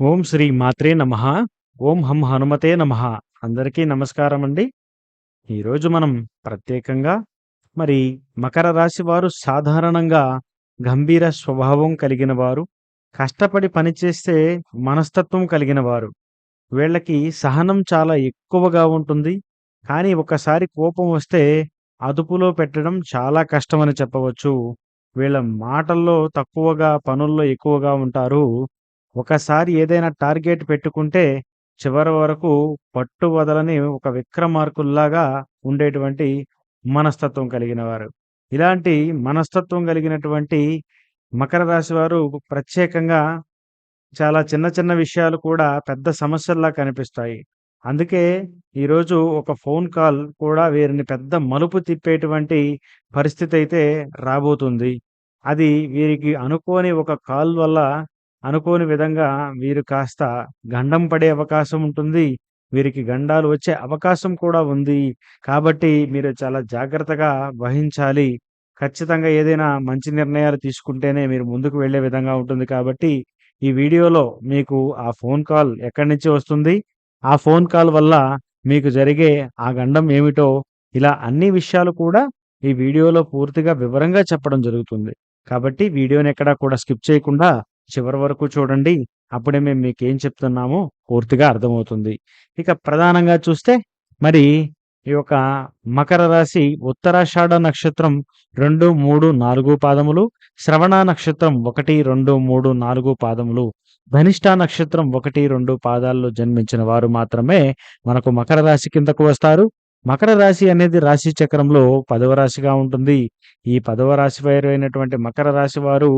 ఓం శ్రీ మాత్రే నమః. ఓం హం హనుమతే నమ అందరికీ నమస్కారం అండి ఈరోజు మనం ప్రత్యేకంగా మరి మకర రాశి వారు సాధారణంగా గంభీర స్వభావం కలిగిన వారు, కష్టపడి పనిచేస్తే మనస్తత్వం కలిగిన వారు. వీళ్ళకి సహనం చాలా ఎక్కువగా ఉంటుంది. కానీ ఒకసారి కోపం వస్తే అదుపులో పెట్టడం చాలా కష్టమని చెప్పవచ్చు. వీళ్ళ మాటల్లో తక్కువగా, పనుల్లో ఎక్కువగా ఉంటారు. ఒకసారి ఏదైనా టార్గెట్ పెట్టుకుంటే చివరి వరకు పట్టు వదలని ఒక విక్రమార్కుల్లాగా ఉండేటువంటి మనస్తత్వం కలిగిన వారు. ఇలాంటి మనస్తత్వం కలిగినటువంటి మకర రాశి వారు ప్రత్యేకంగా చాలా చిన్న చిన్న విషయాలు కూడా పెద్ద సమస్యల్లా కనిపిస్తాయి. అందుకే ఈరోజు ఒక ఫోన్ కాల్ కూడా వీరిని పెద్ద మలుపు తిప్పేటువంటి పరిస్థితి అయితే రాబోతుంది. అది వీరికి అనుకోని ఒక కాల్ వల్ల అనుకోని విధంగా వీరు కాస్త గండం పడే అవకాశం ఉంటుంది. వీరికి గండాలు వచ్చే అవకాశం కూడా ఉంది. కాబట్టి మీరు చాలా జాగ్రత్తగా వహించాలి. ఖచ్చితంగా ఏదైనా మంచి నిర్ణయాలు తీసుకుంటేనే మీరు ముందుకు వెళ్ళే విధంగా ఉంటుంది కాబట్టి ఈ వీడియోలో మీకు ఆ ఫోన్ కాల్ ఎక్కడి నుంచి వస్తుంది? ఆ ఫోన్ కాల్ వల్ల మీకు జరిగే ఆ గండం ఏమిటో ఇలా అన్ని విషయాలు కూడా ఈ వీడియోలో పూర్తిగా వివరంగా చెప్పడం జరుగుతుంది. కాబట్టి వీడియోని ఎక్కడా కూడా స్కిప్ చేయకుండా చివరి వరకు చూడండి. అప్పుడే మేము మీకు ఏం చెప్తున్నామో పూర్తిగా అర్థమవుతుంది. ఇక ప్రధానంగా చూస్తే మరి ఈ యొక్క మకర రాశి ఉత్తరాషాఢ నక్షత్రం 2, 3, 4 పాదములు, శ్రవణ నక్షత్రం 1, 2, 3, 4 పాదములు, ధనిష్ట నక్షత్రం 1, 2 పాదాల్లో జన్మించిన వారు మాత్రమే మనకు మకర రాశి కిందకు వస్తారు. మకర రాశి అనేది రాశి చక్రంలో పదవ రాశిగా ఉంటుంది. ఈ పదవ రాశి వారైనటువంటి మకర రాశి వారు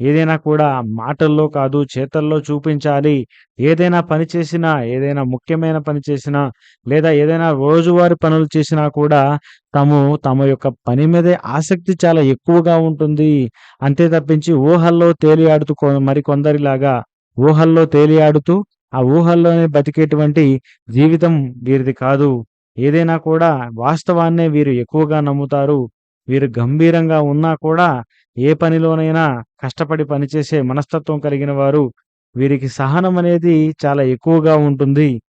ఏదైనా కూడా మాటల్లో కాదు చేతల్లో చూపించాలి. ఏదైనా పని చేసినా, ఏదైనా ముఖ్యమైన పని చేసినా, లేదా ఏదైనా రోజువారి పనులు చేసినా కూడా తాము తమ యొక్క పని మీదే ఆసక్తి చాలా ఎక్కువగా ఉంటుంది. అంతే తప్పించి ఊహల్లో తేలియాడుతూ మరికొందరిలాగా ఊహల్లో తేలియాడుతూ ఆ ఊహల్లోనే బతికేటువంటి జీవితం వీరిది కాదు. ఏదైనా కూడా వాస్తవాన్నే వీరు ఎక్కువగా నమ్ముతారు. వీరు గంభీరంగా ఉన్నా కూడా ఏ పనిలోనైనా కష్టపడి పనిచేసే మనస్తత్వం కలిగిన వారు. వీరికి సహనం అనేది చాలా ఎక్కువగా ఉంటుంది.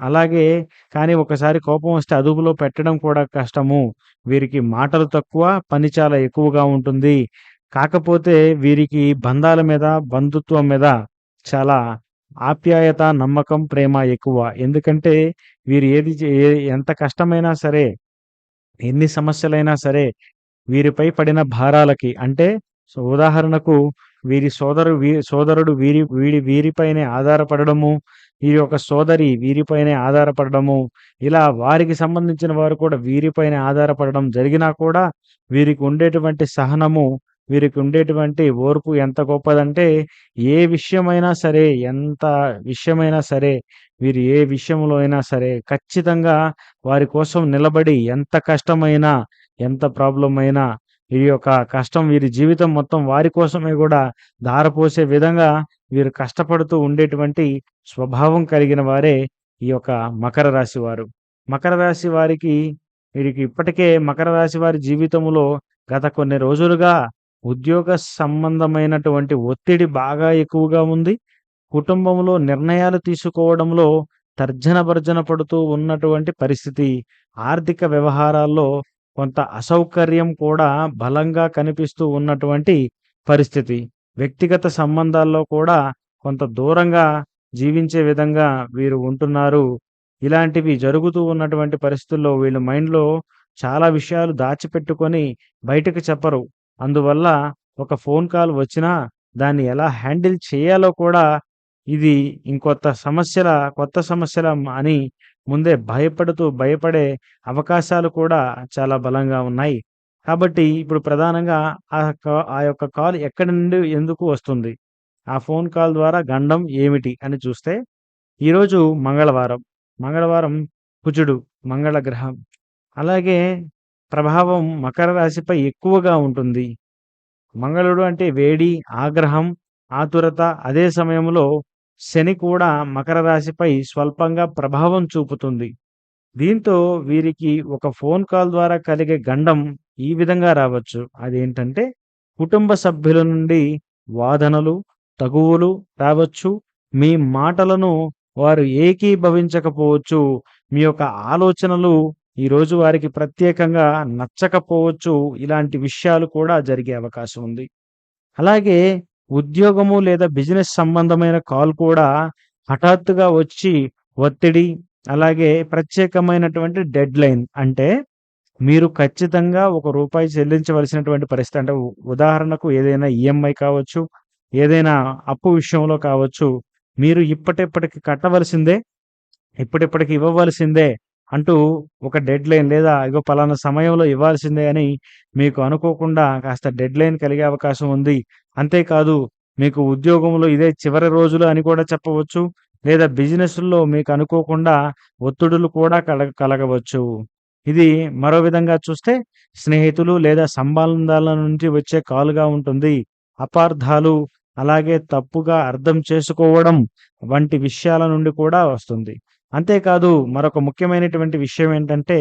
అలాగే కానీ ఒకసారి కోపం వస్తే అదుపులో పెట్టడం కూడా కష్టము. వీరికి మాటలు తక్కువ, పని చాలా ఎక్కువగా ఉంటుంది. కాకపోతే వీరికి బంధాల మీద, బంధుత్వం మీద చాలా ఆప్యాయత, నమ్మకం, ప్రేమ ఎక్కువ. ఎందుకంటే వీరు ఏది చే ఎంత కష్టమైనా సరే, ఎన్ని సమస్యలైనా సరే వీరిపై పడిన భారాలకి అంటే సో ఉదాహరణకు వీరి సోదరు వీ సోదరుడు వీరి వీడి వీరిపైనే ఆధారపడడము, ఈ యొక్క సోదరి వీరిపైనే ఆధారపడడము, ఇలా వారికి సంబంధించిన వారు కూడా వీరిపైనే ఆధారపడడం జరిగినా కూడా వీరికి ఉండేటువంటి సహనము, వీరికి ఉండేటువంటి ఓర్పు ఎంత గొప్పదంటే ఏ విషయమైనా సరే, ఎంత విషయమైనా సరే, వీరు ఏ విషయంలో అయినా సరే ఖచ్చితంగా వారి కోసం నిలబడి ఎంత కష్టమైనా, ఎంత ప్రాబ్లం అయినా ఈ యొక్క కష్టం వీరి జీవితం మొత్తం వారి కోసమే కూడా ధారపోసే విధంగా వీరు కష్టపడుతూ ఉండేటువంటి స్వభావం కలిగిన వారే ఈ యొక్క మకర రాశి వారు. మకర రాశి వారికి వీరికి ఇప్పటికే మకర రాశి వారి జీవితంలో గత కొన్ని రోజులుగా ఉద్యోగ సంబంధమైనటువంటి ఒత్తిడి బాగా ఎక్కువగా ఉంది. కుటుంబంలో నిర్ణయాలు తీసుకోవడంలో తర్జన భర్జన పడుతూ ఉన్నటువంటి పరిస్థితి. ఆర్థిక వ్యవహారాల్లో కొంత అసౌకర్యం కూడా బలంగా కనిపిస్తూ ఉన్నటువంటి పరిస్థితి. వ్యక్తిగత సంబంధాల్లో కూడా కొంత దూరంగా జీవించే విధంగా వీరు ఉంటున్నారు. ఇలాంటివి జరుగుతూ ఉన్నటువంటి పరిస్థితుల్లో వీళ్ళ మైండ్‌లో చాలా విషయాలు దాచిపెట్టుకొని బయటకు చెప్పరు. అందువల్ల ఒక ఫోన్ కాల్ వచ్చినా దాన్ని ఎలా హ్యాండిల్ చేయాలో కూడా ఇది ఇంకొత్త సమస్యల కొత్త సమస్యల అని ముందే భయపడుతూ భయపడే అవకాశాలు కూడా చాలా బలంగా ఉన్నాయి. కాబట్టి ఇప్పుడు ప్రధానంగా ఆ ఆ యొక్క కాల్ ఎక్కడి నుండి ఎందుకు వస్తుంది? ఆ ఫోన్ కాల్ ద్వారా గండం ఏమిటి అని చూస్తే ఈరోజు మంగళవారం. మంగళవారం కుజుడు మంగళ గ్రహం. అలాగే ప్రభావం మకర రాశిపై ఎక్కువగా ఉంటుంది. మంగళుడు అంటే వేడి, ఆగ్రహం, ఆతురత అదే సమయంలో శని కూడా మకర రాశిపై స్వల్పంగా ప్రభావం చూపుతుంది. దీంతో వీరికి ఒక ఫోన్ కాల్ ద్వారా కలిగే గండం ఈ విధంగా రావచ్చు. అదేంటంటే కుటుంబ సభ్యుల నుండి వాదనలు, తగువులు రావచ్చు. మీ మాటలను వారు ఏకీభవించకపోవచ్చు. మీ యొక్క ఆలోచనలు ఈరోజు వారికి ప్రత్యేకంగా నచ్చకపోవచ్చు. ఇలాంటి విషయాలు కూడా జరిగే అవకాశం ఉంది. అలాగే ఉద్యోగము లేదా బిజినెస్ సంబంధమైన కాల్ కూడా హఠాత్తుగా వచ్చి ఒత్తిడి, అలాగే ప్రత్యేకమైనటువంటి డెడ్‌లైన్ అంటే మీరు ఖచ్చితంగా ఒక రూపాయి చెల్లించవలసినటువంటి పరిస్థితి. అంటే ఉదాహరణకు ఏదైనా ఈఎంఐ కావచ్చు, ఏదైనా అప్పు విషయంలో కావచ్చు. మీరు ఇప్పటిప్పటికి కట్టవలసిందే, ఇప్పటిప్పటికి ఇవ్వవలసిందే అంటూ ఒక డెడ్ లైన్ లేదా ఇగో పలానా సమయంలో ఇవ్వాల్సిందే అని మీకు అనుకోకుండా కాస్త డెడ్‌లైన్ కలిగే అవకాశం ఉంది. అంతేకాదు మీకు ఉద్యోగంలో ఇదే చివరి రోజులు అని కూడా చెప్పవచ్చు. లేదా బిజినెస్‌లో మీకు అనుకోకుండా ఒత్తిడులు కూడా కలగ కలగవచ్చు. ఇది మరో విధంగా చూస్తే స్నేహితులు లేదా సంబంధాల నుంచి వచ్చే కాలుగా ఉంటుంది. అపార్థాలు, అలాగే తప్పుగా అర్థం చేసుకోవడం వంటి విషయాల నుండి కూడా వస్తుంది. అంతేకాదు మరొక ముఖ్యమైనటువంటి విషయం ఏంటంటే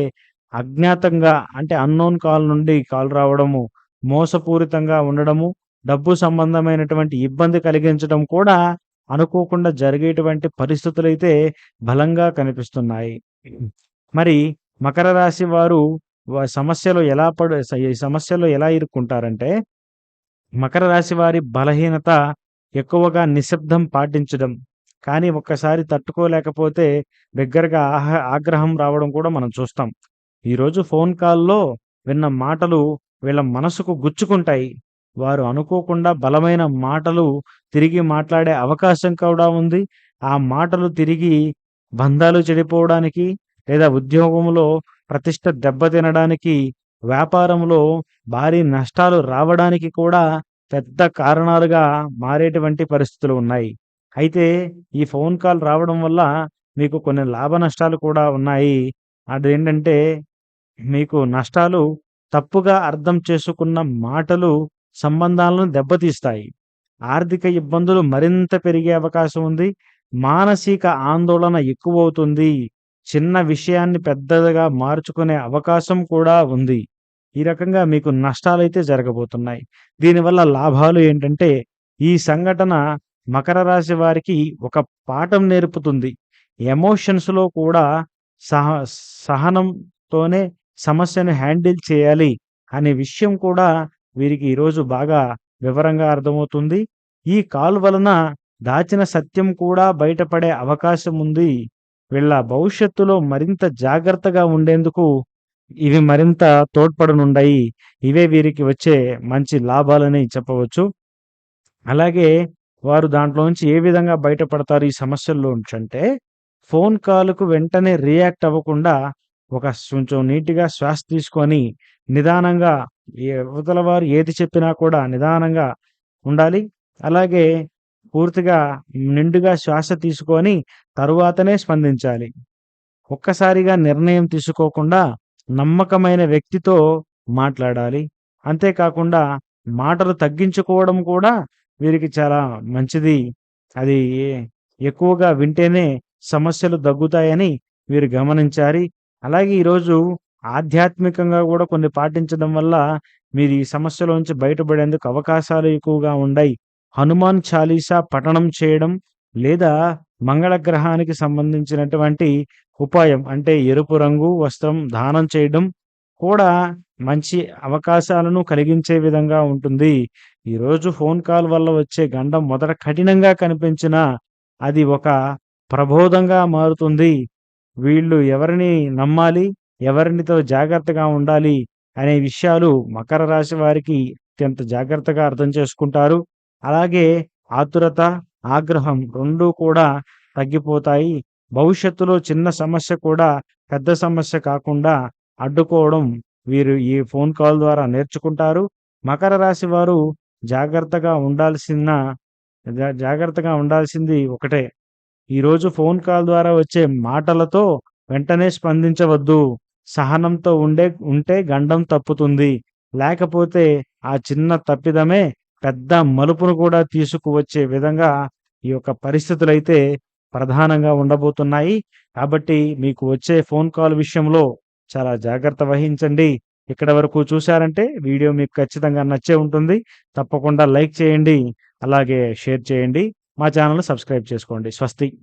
అజ్ఞాతంగా అంటే అన్‌నోన్ కాల్ నుండి కాల్ రావడము, మోసపూరితంగా ఉండడము, డబ్బు సంబంధమైనటువంటి ఇబ్బంది కలిగించడం కూడా అనుకోకుండా జరిగేటువంటి పరిస్థితులైతే బలంగా కనిపిస్తున్నాయి. మరి మకర రాశి వారు సమస్యలు సమస్యలో ఎలా పడు ఈ సమస్యలో ఎలా ఇరుక్కుంటారంటే మకర రాశి వారి బలహీనత ఎక్కువగా నిశ్శబ్దం పాటించడం. కానీ ఒక్కసారి తట్టుకోలేకపోతే బిగ్గరగా ఆహ ఆగ్రహం రావడం కూడా మనం చూస్తాం. ఈరోజు ఫోన్ కాల్‌లో విన్న మాటలు వీళ్ళ మనసుకు గుచ్చుకుంటాయి. వారు అనుకోకుండా బలమైన మాటలు తిరిగి మాట్లాడే అవకాశం కూడా ఉంది. ఆ మాటలు తిరిగి బంధాలు చెడిపోవడానికి, లేదా ఉద్యోగంలో ప్రతిష్ట దెబ్బతినడానికి, వ్యాపారంలో భారీ నష్టాలు రావడానికి కూడా పెద్ద కారణాలుగా మారేటువంటి పరిస్థితులు ఉన్నాయి. అయితే ఈ ఫోన్ కాల్ రావడం వల్ల మీకు కొన్ని లాభ నష్టాలు కూడా ఉన్నాయి. అదేంటంటే మీకు నష్టాలు తప్పుగా అర్థం చేసుకున్న మాటలు సంబంధాలను దెబ్బతీస్తాయి. ఆర్థిక ఇబ్బందులు మరింత పెరిగే అవకాశం ఉంది. మానసిక ఆందోళన ఎక్కువవుతుంది. చిన్న విషయాన్ని పెద్దదిగా మార్చుకునే అవకాశం కూడా ఉంది. ఈ రకంగా మీకు నష్టాలైతే జరగబోతున్నాయి. దీనివల్ల లాభాలు ఏంటంటే ఈ సంఘటన మకర రాశి వారికి ఒక పాఠం నేర్పుతుంది. ఎమోషన్స్‌లో కూడా సహ సహనంతోనే సమస్యను హ్యాండిల్ చేయాలి అనే విషయం కూడా వీరికి ఈరోజు బాగా వివరంగా అర్థమవుతుంది. ఈ కాల్ వలన దాచిన సత్యం కూడా బయటపడే అవకాశం ఉంది. వీళ్ళ భవిష్యత్తులో మరింత జాగ్రత్తగా ఉండేందుకు ఇవి మరింత తోడ్పడనుండాయి. ఇవే వీరికి వచ్చే మంచి లాభాలని చెప్పవచ్చు. అలాగే వారు దాంట్లోంచి ఏ విధంగా బయటపడతారు ఈ సమస్యల్లో అంటే ఫోన్ కాల్‌కు వెంటనే రియాక్ట్ అవ్వకుండా ఒక కొంచెం నీట్‌గా శ్వాస తీసుకొని నిదానంగా యువతల వారు ఏది చెప్పినా కూడా నిదానంగా ఉండాలి. అలాగే పూర్తిగా నిండుగా శ్వాస తీసుకొని తరువాతనే స్పందించాలి. ఒక్కసారిగా నిర్ణయం తీసుకోకుండా నమ్మకమైన వ్యక్తితో మాట్లాడాలి. అంతేకాకుండా మాటలు తగ్గించుకోవడం కూడా వీరికి చాలా మంచిది. అది ఎక్కువగా వింటేనే సమస్యలు తగ్గుతాయని వీరు గమనించాలి. అలాగే ఈరోజు ఆధ్యాత్మికంగా కూడా కొన్ని పాటించడం వల్ల మీరు ఈ సమస్యలోంచి బయటపడేందుకు అవకాశాలు ఎక్కువగా ఉన్నాయి హనుమాన్ చాలీసా పఠనం చేయడం లేదా మంగళ గ్రహానికి సంబంధించినటువంటి ఉపాయం అంటే ఎరుపు రంగు వస్త్రం దానం చేయడం కూడా మంచి అవకాశాలను కలిగించే విధంగా ఉంటుంది. ఈరోజు ఫోన్ కాల్ వల్ల వచ్చే గండం మొదట కఠినంగా కనిపించినా అది ఒక ప్రబోధంగా మారుతుంది. వీళ్ళు ఎవరిని నమ్మాలి, ఎవరినితో జాగ్రత్తగా ఉండాలి అనే విషయాలు మకర రాశి వారికి అత్యంత జాగ్రత్తగా అర్థం చేసుకుంటారు. అలాగే ఆతురత, ఆగ్రహం రెండూ కూడా తగ్గిపోతాయి. భవిష్యత్తులో చిన్న సమస్య కూడా పెద్ద సమస్య కాకుండా అడ్డుకోవడం వీరు ఈ ఫోన్ కాల్ ద్వారా నేర్చుకుంటారు. మకర రాశి వారు జాగ్రత్తగా ఉండాల్సిన జాగ్రత్తగా ఉండాల్సింది ఒకటే. ఈరోజు ఫోన్ కాల్ ద్వారా వచ్చే మాటలతో వెంటనే స్పందించవద్దు. సహనంతో ఉండే ఉంటే గండం తప్పుతుంది. లేకపోతే ఆ చిన్న తప్పిదమే పెద్ద మలుపును కూడా తీసుకువచ్చే విధంగా ఈ యొక్క పరిస్థితులైతే ప్రధానంగా ఉండబోతున్నాయి. కాబట్టి మీకు వచ్చే ఫోన్ కాల్ విషయంలో చాలా జాగ్రత్త వహించండి. ఇక్కడ వరకు చూశారంటే వీడియో మీకు ఖచ్చితంగా నచ్చే ఉంటుంది. తప్పకుండా లైక్ చేయండి. అలాగే షేర్ చేయండి. మా ఛానల్ సబ్స్క్రైబ్ చేసుకోండి. స్వస్తి.